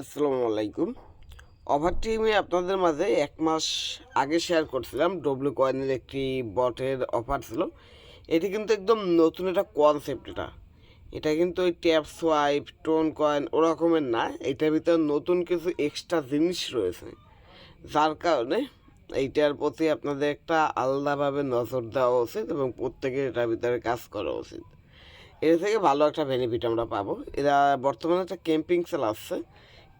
আসসালামু আলাইকুম। অফারটি আমি আপনাদের মাঝে এক মাস আগে শেয়ার করছিলাম। ডব্লিউ কয়েনের একটি বটের অফার ছিল। এটি কিন্তু একদম নতুন একটা কনসেপ্ট এটা। এটা কিন্তু ওই ট্যাপ সোয়াইপ টোন কয়েন ওরকমের না। এটার ভিতরে নতুন কিছু এক্সট্রা জিনিস রয়েছে। যার কারণে এইটার প্রতি আপনাদের একটা আলাদাভাবে নজর দেওয়া উচিত এবং প্রত্যেকের এটার ভিতরে কাজ করা উচিত। এর থেকে ভালো একটা বেনিফিট আমরা পাবো। এরা বর্তমানে একটা ক্যাম্পিং চালাচ্ছে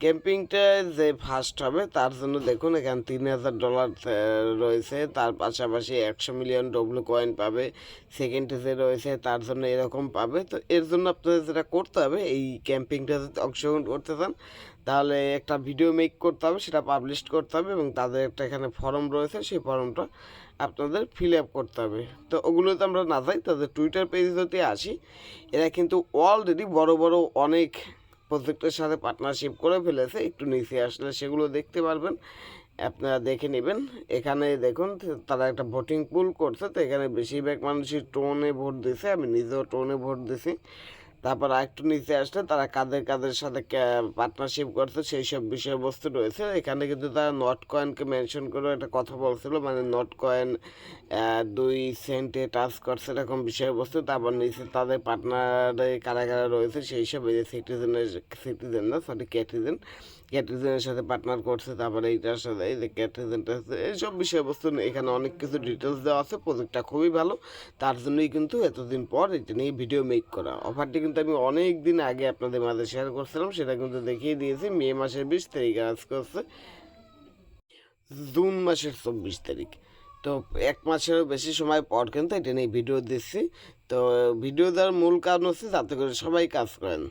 ক্যাম্পিংটা যে ফার্স্ট হবে, তার জন্য দেখুন, এখানে তিন হাজার ডলার রয়েছে। তার পাশাপাশি একশো মিলিয়ন ডব্লু কয়েন পাবে। সেকেন্ডে যে রয়েছে, তার জন্য এরকম পাবে। তো এর জন্য আপনাদের যেটা করতে হবে, এই ক্যাম্পিংটা যদি অংশগ্রহণ করতে চান, তাহলে একটা ভিডিও মেক করতে হবে, সেটা পাবলিশ করতে হবে এবং তাদের একটা এখানে ফর্ম রয়েছে, সেই ফর্মটা আপনাদের ফিল আপ করতে হবে। তো ওগুলোতে আমরা না যাই, তাদের টুইটার পেজে যদি আসি, এরা কিন্তু অলরেডি বড় বড় অনেক প্রজেক্টের সাথে পার্টনারশিপ করে ফেলেছে, একটু নিচে আসলে সেগুলো দেখতে পারবেন। আপনারা দেখে নেবেন। এখানে দেখুন, তারা একটা ভোটিং পুল করছে, তো এখানে বেশিরভাগ মানুষই টোনে ভোট দিছে, আমি নিজেও টোনে ভোট দিছি। তারপর আরেকটু নিচে আসলে তারা কাদের কাদের সাথে পার্টনারশিপ করছে, সেই সব বিষয়বস্তু রয়েছে। এখানে কিন্তু তারা নট কয়েনকে মেনশন করে একটা কথা বলছিল মানে নট কয়েন দুই সেন্টে টাচ করছে এরকম বিষয়বস্তু। তারপর নিচে তাদের পার্টনারে কারা কারা রয়েছে, সেই সব এই যে সিটিজেনের সিটিজেন না সরি ক্যাটিজেন ক্যাটরিজেনের সাথে পার্টনার করছে, তারপরে এইটার সাথে এই যে ক্যাটরিজেনটা এইসব বিষয়বস্তু এখানে অনেক কিছু ডিটেলস দেওয়া আছে প্রজেক্টটা খুবই ভালো। তার জন্যই কিন্তু এতদিন পর এটা নিয়ে ভিডিও মেক করা। অফারটি কিন্তু আমি অনেক দিন আগে আপনাদের মাঝে শেয়ার করছিলাম, সেটা কিন্তু দেখিয়ে দিয়েছি। মে মাসের বিশ তারিখ আজ করছে। জুন মাসের চব্বিশ তারিখ। তো এক মাসেরও বেশি সময় পর কিন্তু এটা নিয়ে ভিডিও দিচ্ছি। তো ভিডিও দেওয়ার মূল কারণ হচ্ছে যাতে করে সবাই কাজ করেন।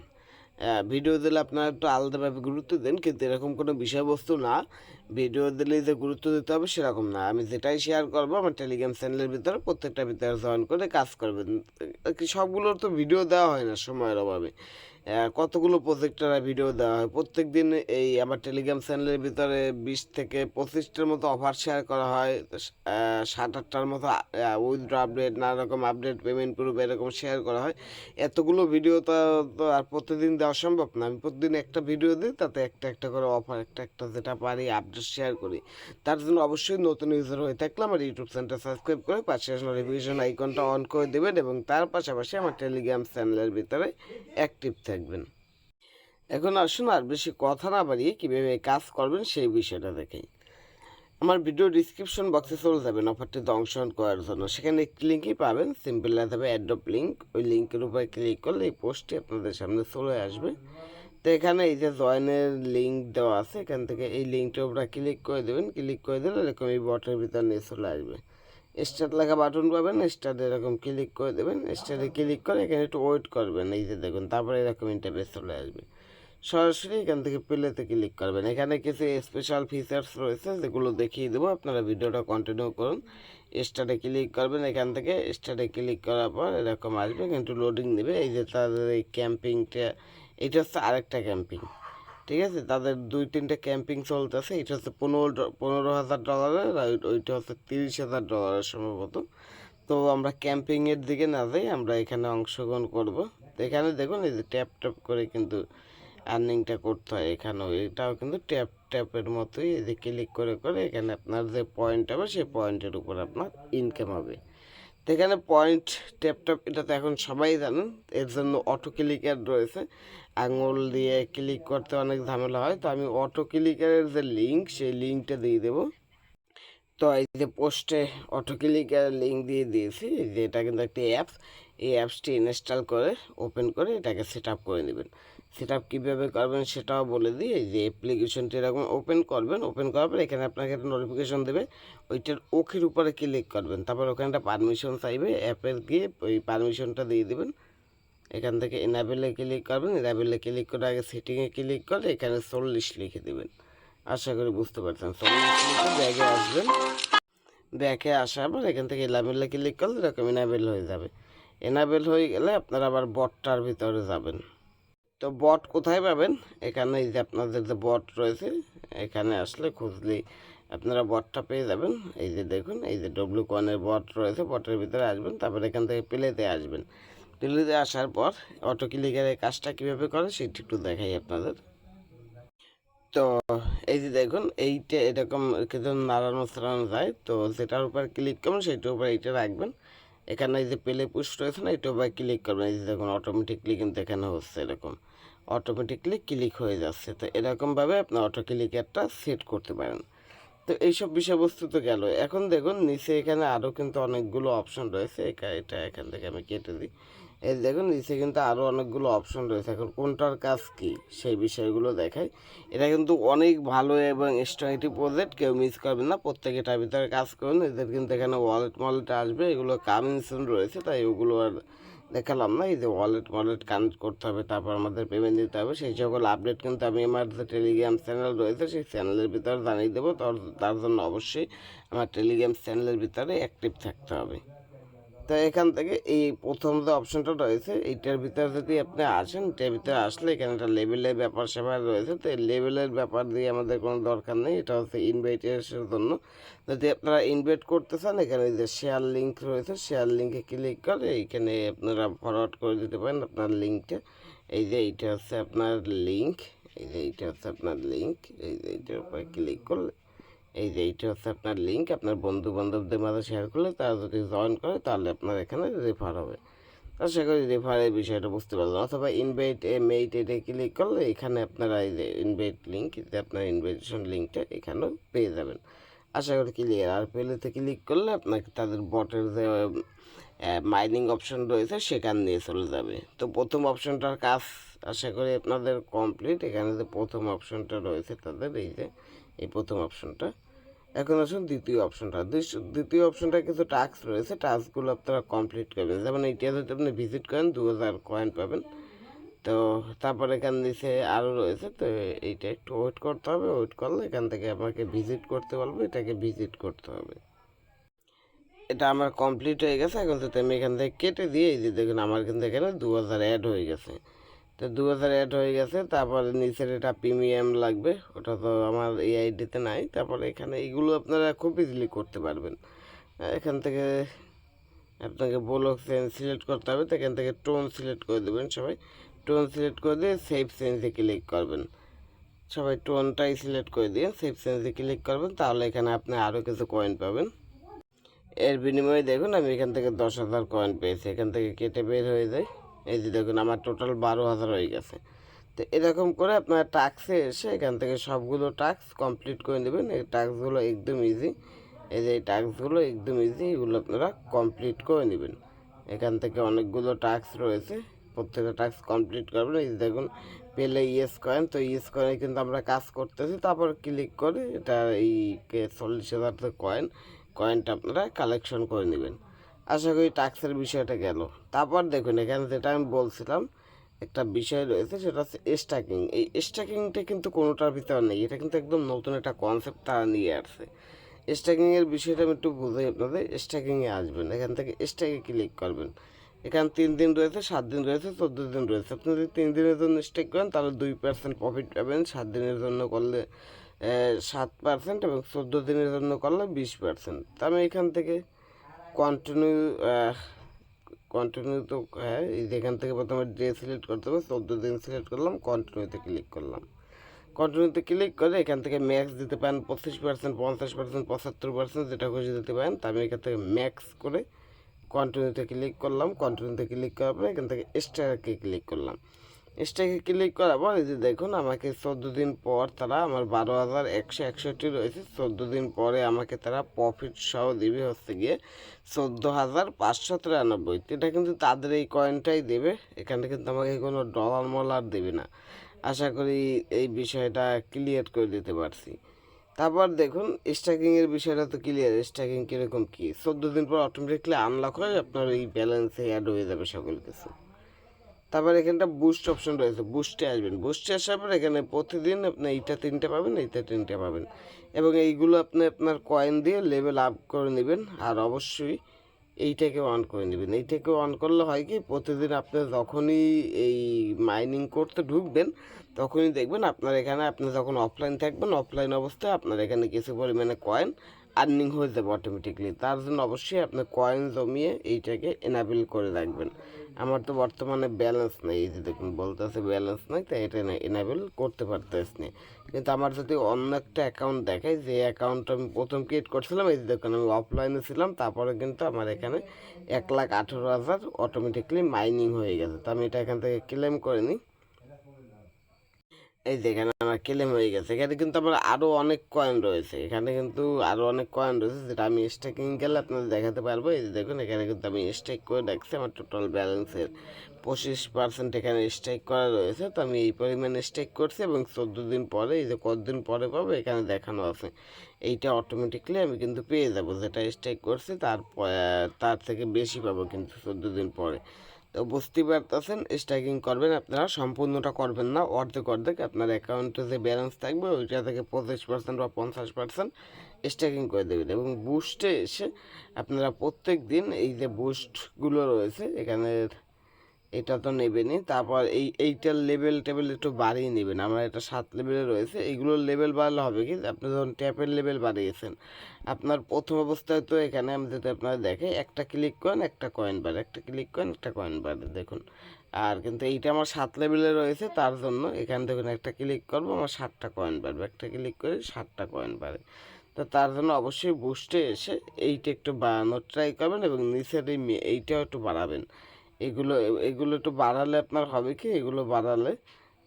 ভিডিও দিলে আপনারা একটু আলাদাভাবে গুরুত্ব দেন, কিন্তু এরকম কোনো বিষয়বস্তু না। ভিডিও দিলে যে গুরুত্ব দিতে হবে সেরকম না। আমি যেটাই শেয়ার করব, আমার টেলিগ্রাম চ্যানেলের ভিতরে প্রত্যেকটা ভিতরে জয়েন করে কাজ করবেন। সবগুলোর তো ভিডিও দেওয়া হয় না সময়ের অভাবে। কতগুলো প্রজেক্টরা ভিডিও দেওয়া হয়? প্রত্যেক দিন এই আমার টেলিগ্রাম চ্যানেলের ভিতরে বিশ থেকে পঁচিশটার মতো অফার শেয়ার করা হয়। সাত, আটটার মতো উইথড্র আপডেট নানা রকম আপডেট পেমেন্ট প্রুফ এরকম শেয়ার করা হয়। এতগুলো ভিডিও তো আর প্রতিদিন দেওয়া সম্ভব না। আমি প্রতিদিন একটা ভিডিও দিই, তাতে একটা একটা করে অফার একটা একটা যেটা পারি আপডেট শেয়ার করি। তার জন্য অবশ্যই নতুন ইউজার হয়ে থাকলে আমার ইউটিউব চ্যানেলটা সাবস্ক্রাইব করে পাশে নোটিফিকেশন আইকনটা অন করে দেবেন এবং তার পাশাপাশি আমার টেলিগ্রাম চ্যানেলের ভিতরে অ্যাক্টিভ থাকবেন। এখন আসুন আর বেশি কথা না বাড়িয়ে কীভাবে কাজ করবেন সেই বিষয়টা দেখেই। আমার ভিডিও ডিসক্রিপশন বক্সে চলে যাবেন অফারটিতে অংশগ্রহণ করার জন্য। সেখানে একটি লিঙ্কই পাবেন সিম্পল হবে অ্যাডপ লিঙ্ক ওই লিঙ্কের উপরে ক্লিক করলে এই পোস্টটি আপনাদের সামনে চলে আসবে। তো এখানে এই যে জয়েনের লিঙ্ক দেওয়া আছে, এখান থেকে এই লিঙ্কটা উপরে ক্লিক করে দেবেন। ক্লিক করে দিলে এরকম এই বটের ভিতর নিয়ে চলে আসবে। স্টার্ট লেখা বাটন পাবেন, স্টার্টে এরকম ক্লিক করে দেবেন, স্টার্টে ক্লিক করে এখানে একটু ওয়েট করবেন, এই যে দেখুন, তারপরে এরকম ইন্টারভেস চলে আসবে। সরাসরি এখান থেকে প্লেতে ক্লিক করবেন। এখানে কিছু স্পেশাল ফিচার্স রয়েছে, যেগুলো দেখিয়ে দেবো, আপনারা ভিডিওটা কন্টিনিউ করুন। স্টার্টে ক্লিক করবেন, এখান থেকে স্টার্টে ক্লিক করার পর এরকম আসবে, কিন্তু লোডিং নেবে এই যে তাদের এই ক্যাম্পিংটা এটা হচ্ছে আরেকটা ক্যাম্পিং ঠিক আছে? তাদের দুই, তিনটে ক্যাম্পিং চলতেছে। এটা হচ্ছে পনেরো পনেরো হাজার ডলারের আর ওইটা হচ্ছে তিরিশ হাজার ডলারের সম্ভবত। তো আমরা ক্যাম্পিংয়ের দিকে না যাই, আমরা এখানে অংশগ্রহণ করব। এখানে দেখুন, এই যে ট্যাপ ট্যাপ করে কিন্তু আর্নিংটা করতে হয় এখানেও। এটাও কিন্তু ট্যাপ, ট্যাপের মতোই, এই যে ক্লিক করে করে এখানে আপনার যে পয়েন্ট হবে সেই পয়েন্টের উপর আপনার ইনকাম হবে। এখানে পয়েন্ট ট্যাপ ট্যাপ এটা তো এখন সবাই জানেন, এর জন্য অটো ক্লিকার রয়েছে। আঙুল দিয়ে ক্লিক করতে অনেক ঝামেলা হয়, তো আমি অটো ক্লিকারের যে লিঙ্ক সেই লিঙ্কটা দিয়ে দেবো। তো এই যে পোস্টে অটো ক্লিকার লিঙ্ক দিয়ে দিয়েছি, যে এটা কিন্তু একটি অ্যাপস এই অ্যাপসটি ইনস্টল করে, ওপেন করে এটাকে সেট আপ করে নেবেন। সেট আপ কীভাবে করবেন সেটাও বলে দিই এই যে অ্যাপ্লিকেশনটি এরকম ওপেন করবেন, ওপেন করার পর এখানে আপনাকে একটা নোটিফিকেশন দেবে, ওইটার ওখের উপরে ক্লিক করবেন। তারপর ওখানে একটা পারমিশন চাইবে, অ্যাপের গিয়ে ওই পারমিশনটা দিয়ে দেবেন। এখান থেকে এনাবেলে ক্লিক করবেন এনাবেলে ক্লিক করে আগে সেটিংয়ে ক্লিক করে এখানে চল্লিশ লিখে দেবেন। আশা করি বুঝতে পারছেন, চল্লিশ লিখে ব্যাগে আসবেন। ব্যাগে আসার পর এখান থেকে এনাবেলে ক্লিক করলে এরকম এনাবেল হয়ে যাবে। এনাবেল হয়ে গেলে আপনারা আবার বটটার ভিতরে যাবেন। তো বট কোথায় পাবেন? এখানে এই যে আপনাদের যে বট রয়েছে, এখানে আসলে খুঁজলেই আপনারা বটটা পেয়ে যাবেন। এই যে দেখুন, এই যে ডব্লিউ কনের বট রয়েছে বটের ভিতরে আসবেন, তারপর এখান থেকে প্লেতে আসবেন। প্লেতে আসার পর অটো ক্লিকারের কাজটা কীভাবে করে, সেটি একটু দেখাই আপনাদের। তো এই যে দেখুন, এইটা এরকম কিছু নাড়ানো ছাড়ানো যায়, তো সেটার উপর ক্লিক করবেন সেটার উপর এইটা রাখবেন। এখানে যে পেলে পুশ রয়েছে না এটা বা ক্লিক করবেন। এই যে দেখুন অটোমেটিকলি কিন্তু এখানে হচ্ছে এরকম। অটোমেটিকলি ক্লিক হয়ে যাচ্ছে। তো এরকমভাবে আপনি অটো ক্লিকারটা সেট করতে পারেন। তো এইসব বিষয়বস্তু তো গেল। এখন দেখুন, নিচে এখানে আরও কিন্তু অনেকগুলো অপশন রয়েছে। এটা এখান থেকে আমি কেটে দিই। এই দেখুন, নিচে কিন্তু আরও অনেকগুলো অপশন রয়েছে। এখন কোনটার কাজ কি, সেই বিষয়গুলো দেখাই। এটা কিন্তু অনেক ভালো এবং স্ট্রংটি প্রজেক্ট কেউ মিস করবেন না। প্রত্যেকে এটার ভিতরে কাজ করুন। এদের কিন্তু এখানে ওয়ালেট মলেট আসবে, এগুলো কামিনসুন রয়েছে, তাই ওগুলো আর দেখালাম না। এই যে ওয়ালেট ওয়ালেট কানেক্ট করতে হবে, তারপর আমাদের পেমেন্ট দিতে হবে। সেই সকল আপডেট কিন্তু আমি আমার যে টেলিগ্রাম চ্যানেল রয়েছে, সেই চ্যানেলের ভিতরে জানিয়ে দেবো। তার জন্য অবশ্যই আমার টেলিগ্রাম চ্যানেলের ভিতরে অ্যাক্টিভ থাকতে হবে। তো এখান থেকে এই প্রথম যে অপশনটা রয়েছে, এইটার ভিতরে যদি আপনি আসেন, এটার ভিতরে আসলে এখানে একটা লেভেলের ব্যাপার স্যাপার রয়েছে। তো এই লেভেলের ব্যাপার দিয়ে আমাদের কোনো দরকার নেই, এটা হচ্ছে ইনভাইটেশনের জন্য। যদি আপনারা ইনভাইট করতে চান, এখানে যে শেয়ার লিঙ্ক রয়েছে শেয়ার লিঙ্কে ক্লিক করে এইখানে আপনারা ফরওয়ার্ড করে দিতে পারেন আপনার লিঙ্কটা এই যে এইটা হচ্ছে আপনার লিঙ্ক এই যে এইটা হচ্ছে আপনার লিঙ্ক এই যে এইটার উপরে ক্লিক করলে এই যে এইটা হচ্ছে আপনার লিঙ্ক আপনার বন্ধু বান্ধবদের মাঝে শেয়ার করলে তারা যদি জয়েন করে, তাহলে আপনার এখানে রেফার হবে। আশা করি রেফারের বিষয়টা বুঝতে পারলাম। অথবা ইনভাইট এ মেইট এটা ক্লিক করলে এখানে আপনারা এই যে ইনভাইট লিঙ্ক যে আপনার ইনভাইটেশন লিঙ্কটা এখানেও পেয়ে যাবেন। আশা করি ক্লিয়ার আর পেলেতে ক্লিক করলে আপনাকে তাদের বটের যে মাইনিং অপশন রয়েছে, সেখান দিয়ে চলে যাবে। তো প্রথম অপশনটার কাজ আশা করি আপনাদের কমপ্লিট এখানে যে প্রথম অপশনটা রয়েছে তাদের, এই যে এই প্রথম অপশনটা এখন আসুন দ্বিতীয় অপশনটা দ্বিতীয় অপশনটা কিছু টাস্ক রয়েছে। টাস্কগুলো আপনারা কমপ্লিট করবেন। যেমন এইটা যদি আপনি ভিজিট করেন দু হাজার কয়েন পাবেন। তো তারপর এখান নিচে আরও রয়েছে। তো এইটা একটু ওয়েট করতে হবে। ওয়েট করলে এখান থেকে আমাকে ভিজিট করতে বলব। এটাকে ভিজিট করতে হবে। এটা আমার কমপ্লিট হয়ে গেছে। এখন তো আমি এখান থেকে কেটে দিয়ে এই যে দেখুন, আমার কিন্তু এখানে দু হাজার অ্যাড হয়ে গেছে। তো দু হাজার অ্যাড হয়ে গেছে, তারপরে নিচের এটা প্রিমিয়াম লাগবে, ওটা তো আমার এই আইডিতে নাই। তারপরে এখানে এইগুলো আপনারা খুব ইজিলি করতে পারবেন। এখান থেকে আপনাকে ব্লক চেঞ্জ সিলেক্ট করতে হবে, তো এখান থেকে টোন সিলেক্ট করে দেবেন সবাই। টোন সিলেক্ট করে দিয়ে সেভ চেঞ্জে ক্লিক করবেন। সবাই টোনটাই সিলেক্ট করে দিয়ে সেভ চেঞ্জে ক্লিক করবেন, তাহলে এখানে আপনি আরও কিছু কয়েন পাবেন। এর বিনিময়ে দেখুন, আমি এখান থেকে দশ হাজার কয়েন পেয়েছি, এখান থেকে কেটে বের হয়ে যায়। এই যে দেখুন, আমার টোটাল বারো হাজার হয়ে গেছে। তো এরকম করে আপনার টাস্কে এসে এখান থেকে সবগুলো টাস্ক কমপ্লিট করে নেবেন। এই টাস্কগুলো একদম ইজি এই যে এই টাস্কগুলো একদম ইজি এগুলো আপনারা কমপ্লিট করে নেবেন। এখান থেকে অনেকগুলো টাস্ক রয়েছে। প্রত্যেকটা টাস্ক কমপ্লিট করবেন। এই দেখুন পেলে ইয়েস কয়েন তো ইয়েস কয়েনে কিন্তু আমরা কাজ করতেছি। তারপর ক্লিক করে এটা এই চল্লিশ হাজার কয়েন কয়েনটা আপনারা কালেকশন করে নেবেন। আশা করি ট্যাক্সের বিষয়টা গেল। তারপর দেখুন, এখানে যেটা আমি বলছিলাম, একটা বিষয় রয়েছে, সেটা হচ্ছে স্ট্যাকিং এই স্ট্যাকিংটা কিন্তু কোনোটার ভিতরে নেই। এটা কিন্তু একদম নতুন একটা কনসেপ্ট তারা নিয়ে আসছে। স্ট্যাকিংয়ের বিষয়টা আমি একটু বুঝাই আপনাদের। স্ট্যাকিংয়ে আসবেন, এখান থেকে স্ট্যাকে ক্লিক করবেন। এখানে তিন দিন রয়েছে, সাত দিন রয়েছে, চোদ্দ দিন রয়েছে। আপনি যদি তিন দিনের জন্য স্টেক করেন, তাহলে দুই পার্সেন্ট প্রফিট পাবেন। সাত দিনের জন্য করলে সাত পার্সেন্ট এবং চোদ্দ দিনের জন্য করলে বিশ পার্সেন্ট আমি এখান থেকে কন্টিনিউ কন্টিনিউ তো হ্যাঁ এই যে এখান থেকে প্রথমে ডে সিলেক্ট করতে হবে, চোদ্দ দিন সিলেক্ট করলাম কন্টিনিউতে ক্লিক করলাম। কন্টিনিউতে ক্লিক করে এখান থেকে ম্যাক্স দিতে পারেন পঁচিশ পার্সেন্ট পঞ্চাশ পার্সেন্ট পঁচাত্তর পার্সেন্ট যেটা খুশি দিতে পারেন, তা আমি এখান থেকে ম্যাক্স করে কন্টিনিউতে ক্লিক করলাম। কন্টিনিউতে ক্লিক করার পরে এখান থেকে স্টারকে ক্লিক করলাম। স্টাকে ক্লিক করার পর এই যে দেখুন, আমাকে চোদ্দ দিন পর তারা আমার বারো হাজার একশো একষট্টি রয়েছে। চোদ্দ দিন পরে আমাকে তারা প্রফিট সহ দেবে হচ্ছে গিয়ে চোদ্দ হাজার পাঁচশো তিরানব্বই। এটা কিন্তু তাদের এই কয়েনটাই দেবে। এখানে কিন্তু আমাকে কোনো ডলার মলার দেবে না। আশা করি এই বিষয়টা ক্লিয়ার করে দিতে পারছি। তারপর দেখুন স্ট্যাকিংয়ের বিষয়টা তো ক্লিয়ার স্ট্যাকিং কীরকম কী? চোদ্দ দিন পর অটোমেটিকলি আনলক হয়ে আপনার এই ব্যালেন্সে অ্যাড হয়ে যাবে সকল কিছু। তারপর এখানটা বুস্ট অপশন রয়েছে বুস্টে আসবেন। বুস্টে আসার পর এখানে প্রতিদিন আপনি এইটা তিনটে পাবেন, এইটা তিনটে পাবেন। এবং এইগুলো আপনি আপনার কয়েন দিয়ে লেভেল আপ করে নেবেন, আর অবশ্যই এইটাকে অন করে নেবেন। এইটাকে অন করলে হয় কি, প্রতিদিন আপনি যখনই এই মাইনিং করতে ঢুকবেন, তখনই দেখবেন আপনার এখানে, আপনি যখন অফলাইন থাকবেন অফলাইন অবস্থায় আপনার এখানে কিছু পরিমাণে কয়েন আর্নিং হয়ে যাবে অটোমেটিকলি তার জন্য অবশ্যই আপনি কয়েন জমিয়ে এইটাকে এনাবেল করে রাখবেন। আমার তো বর্তমানে ব্যালেন্স নেই, এই যে দেখুন বলতেছে ব্যালেন্স নেই, তাই এটা এনাবেল করতে পারতেছি। না কিন্তু আমার যদি অন্য একটা অ্যাকাউন্ট দেখায় যে অ্যাকাউন্টটা আমি প্রথম ক্রিয়েট করছিলাম, এই যে দেখুন আমি অফলাইনে ছিলাম, তারপরে কিন্তু আমার এখানে এক লাখ আঠেরো হাজার অটোমেটিকলি মাইনিং হয়ে গেছে। তো আমি এটা এখান থেকে ক্লেম করে নিই। এই যে এখানে আমার ক্লেম হয়ে গেছে। এখানে কিন্তু আমার আরও অনেক কয়েন রয়েছে। এখানে কিন্তু আরও অনেক কয়েন রয়েছে যেটা আমি স্টেকিং গেলে আপনাদের দেখাতে পারব। এই যে দেখুন, এখানে কিন্তু আমি স্টেক করে রাখছি। আমার টোটাল ব্যালেন্সের পঁচিশ পার্সেন্ট এখানে স্টেক করা রয়েছে। তো আমি এই পরিমাণে স্টেক করছি এবং চোদ্দ দিন পরে, এই যে কতদিন পরে পাবো, এখানে দেখানো আছে। এইটা অটোমেটিকলি আমি কিন্তু পেয়ে যাব। যেটা স্টেক করছি তার তার থেকে বেশি পাবো কিন্তু চোদ্দ দিন পরে। তো বুঝতেই পারতেছেন স্ট্রাইকিং করবেন আপনারা, সম্পূর্ণটা করবেন না, অর্ধেক অর্ধেক আপনার অ্যাকাউন্টে যে ব্যালেন্স থাকবে, ওইটা থেকে পঁচিশ পার্সেন্ট বা পঞ্চাশ পার্সেন্ট স্ট্রাইকিং করে দেবেন এবং বুস্টে এসে আপনারা প্রত্যেক দিন এই যে বুস্টগুলো রয়েছে, এখানে এটা তো নেবেনই। তারপর এই, এইটার লেভেল টেবিল একটু বাড়িয়ে নেবেন। আমার এটা সাত লেভেলে রয়েছে। এইগুলোর লেভেল বাড়লে হবে কি? আপনি যখন ট্যাপের লেভেল বাড়িয়েছেন। আপনার প্রথম অবস্থায় তো এখানে আমি যদি আপনারা দেখে, একটা ক্লিক করেন, একটা কয়েন বাড়ে। একটা ক্লিক করেন, একটা কয়েন বাড়ে। দেখুন। আর কিন্তু এইটা আমার সাত লেভেলে রয়েছে, তার জন্য এখানে দেখুন একটা ক্লিক করব, আমার সাতটা কয়েন বাড়বে। একটা ক্লিক করে সাতটা কয়েন বাড়ে। তো তার জন্য অবশ্যই বুস্টে এসে এইটা একটু বাড়ানোর ট্রাই করবেন এবং নিচের এই এইটাও একটু বাড়াবেন। এগুলো এগুলো একটু বাড়ালে আপনার হবে কি? এগুলো বাড়ালে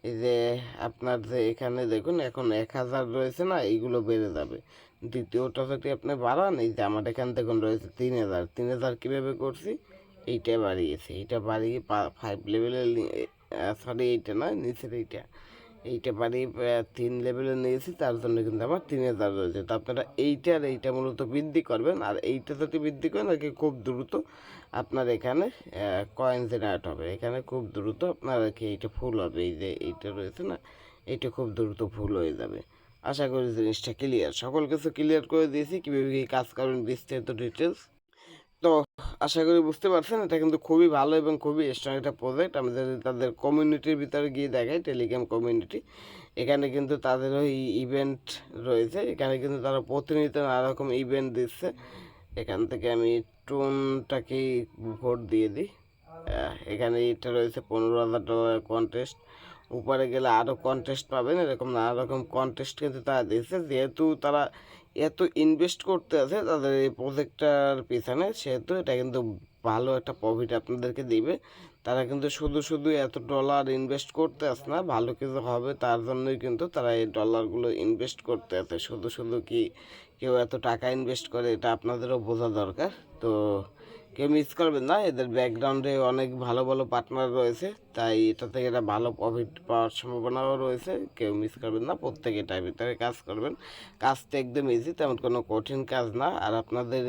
এই যে আপনার যে এখানে দেখুন, এখন এক হাজার রয়েছে না, এইগুলো বেড়ে যাবে। দ্বিতীয়টা যদি আপনি বাড়ান, এই যে আমার এখান দেখুন রয়েছে তিন হাজার। তিন হাজার কীভাবে করছি? এইটা বাড়িয়েছে। এইটা বাড়িয়ে ফাইভ লেভেলের সরি এইটা নয়, নিচের এইটা। এইটা আহ, তিন লেভেলে নিয়েছি তার জন্য কিন্তু আমার তিন হাজার রয়েছে। তো আপনারা এইটা আর এইটা মূলত বৃদ্ধি করবেন আর এইটা যদি বৃদ্ধি করেন আর কি খুব দ্রুত আপনার এখানে কয়েন জেনারেট হবে। এখানে খুব দ্রুত আপনার আর কি এইটা ফুল হবে এই যে এইটা রয়েছে না এইটা খুব দ্রুত ফুল হয়ে যাবে। আশা করি জিনিসটা ক্লিয়ার সকল কিছু ক্লিয়ার করে দিয়েছি। কীভাবে কী কাজ করবেন বিস্তারিত ডিটেলস তো আশা করি বুঝতে পারছেন, এটা কিন্তু খুবই ভালো এবং খুবই স্ট্রং একটা প্রজেক্ট আমি যদি তাদের কমিউনিটির ভিতরে গিয়ে দেখাই টেলিগ্রাম কমিউনিটি এখানে কিন্তু তাদের ওই ইভেন্ট রয়েছে, এখানে কিন্তু তারা প্রতিনিয়ত নানা রকম ইভেন্ট দিচ্ছে। এখান থেকে আমি টোনটাকেই ভোট দিয়ে দিই। এখানে এটা রয়েছে পনেরো হাজার ডলার কন্টেস্ট উপরে গেলে আরও কন্টেস্ট পাবেন, এরকম নানা রকম কন্টেস্ট কিন্তু তারা দিচ্ছে যেহেতু তারা এত ইনভেস্ট করতে আছে তাদের এই প্রজেক্টটার পিছনে, সেহেতু এটা কিন্তু ভালো একটা প্রফিট আপনাদেরকে দিবে। তারা কিন্তু শুধু শুধু এত ডলার ইনভেস্ট করতে আসে না, ভালো কিছু হবে তার জন্যই কিন্তু তারা এই ডলারগুলো ইনভেস্ট করতে আছে শুধু শুধু কি কেউ এত টাকা ইনভেস্ট করে, এটা আপনাদেরও বোঝা দরকার। তো কেউ মিস করবেন না, এদের ব্যাকগ্রাউন্ডে অনেক ভালো ভালো পার্টনার রয়েছে, তাই এটা থেকে একটা ভালো প্রফিট পাওয়ার সম্ভাবনাও রয়েছে, কেউ মিস করবেন না, প্রত্যেকে এটার ভিতরে কাজ করবেন। কাজটা একদম ইজি তেমন কোনো কঠিন কাজ না, আর আপনাদের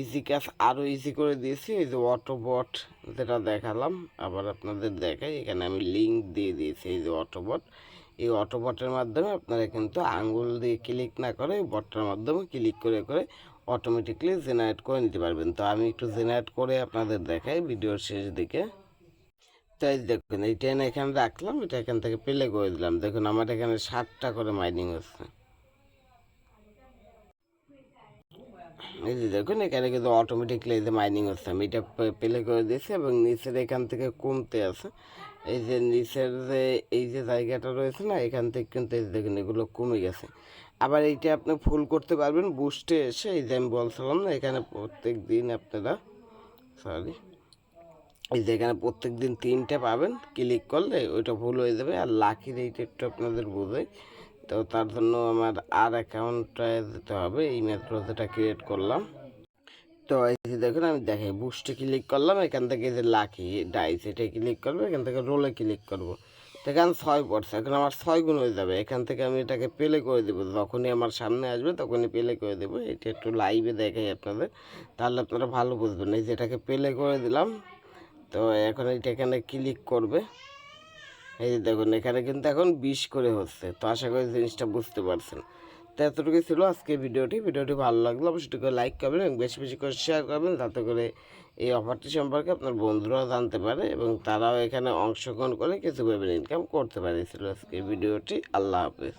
ইজি কাজ আরও ইজি করে দিয়েছি, এই যে অটোবট যেটা দেখালাম, আবার আপনাদের দেখাই, এখানে আমি লিঙ্ক দিয়ে দিয়েছি, এই যে অটোবট এই অটোবটের মাধ্যমে আপনারা কিন্তু আঙ্গুল দিয়ে ক্লিক না করে বটটার মাধ্যমে ক্লিক করে করে অটোমেটিকলি জেনারেট করে নিতে পারবেন। তো আমি একটু জেনারেট করে আপনাদের দেখাই ভিডিওর শেষ দিকে। তাই দেখুন, এই ট্রেন এখানে রাখলাম, এটা এখান থেকে পেলে করে দিলাম। দেখুন, আমার এখানে ষাটটা করে মাইনিং হচ্ছে। এই যে দেখুন, এখানে কিন্তু অটোমেটিকলি এই যে মাইনিং হচ্ছে। আমি এটা পেলে করে দিয়েছি এবং নিচের এখান থেকে কমতে আছে। এই যে নিচের যে, এই যে জায়গাটা রয়েছে না, এখান থেকে কিন্তু এই দেখুন, এগুলো কমে গেছে। আবার এইটা আপনি ফুল করতে পারবেন বুস্টে এসে, এই যে আমি বলছিলাম না, এখানে প্রত্যেক দিন আপনারা সরি এই যে এখানে প্রত্যেক দিন তিনটে পাবেন ক্লিক করলে ওইটা ভুল হয়ে যাবে, আর লাকি রেট একটু আপনাদের বোঝাই। তো তার জন্য আমার আর অ্যাকাউন্টটায় যেতে হবে, এই মেট্রো যেটা ক্রিয়েট করলাম। তো এই দেখুন, আমি দেখাই বুস্টে ক্লিক করলাম, এখান থেকে যে লাকি ডাইস এটা ক্লিক করব, এখান থেকে রোলে ক্লিক করব। এখানে ছয় পড়ছে, এখন আমার ছয় গুণ হয়ে যাবে। এখান থেকে আমি এটাকে পেলে করে দেবো। যখনই আমার সামনে আসবে, তখনই পেলে করে দেবো। এটা একটু লাইভে দেখাই আপনাদের। তাহলে আপনারা ভালো বুঝবেন। এই যে এটাকে পেলে করে দিলাম, তো এখন এটা এখানে ক্লিক করবে। এই যে দেখুন, এখানে কিন্তু এখন বিশ করে হচ্ছে। তো আশা করি জিনিসটা বুঝতে পারছেন। তো এতটুকুই ছিল আজকে ভিডিওটি। ভিডিওটি ভালো লাগল অবশ্যই লাইক করবেন এবং বেশি বেশি করে শেয়ার করবেন। যাতে করে এই অফারটি সম্পর্কে আপনার বন্ধুরাও জানতে পারে এবং তারাও এখানে অংশগ্রহণ করে কিছু ভেবে ইনকাম করতে পারে। ছিল আজকে ভিডিওটি আল্লাহ হাফেজ।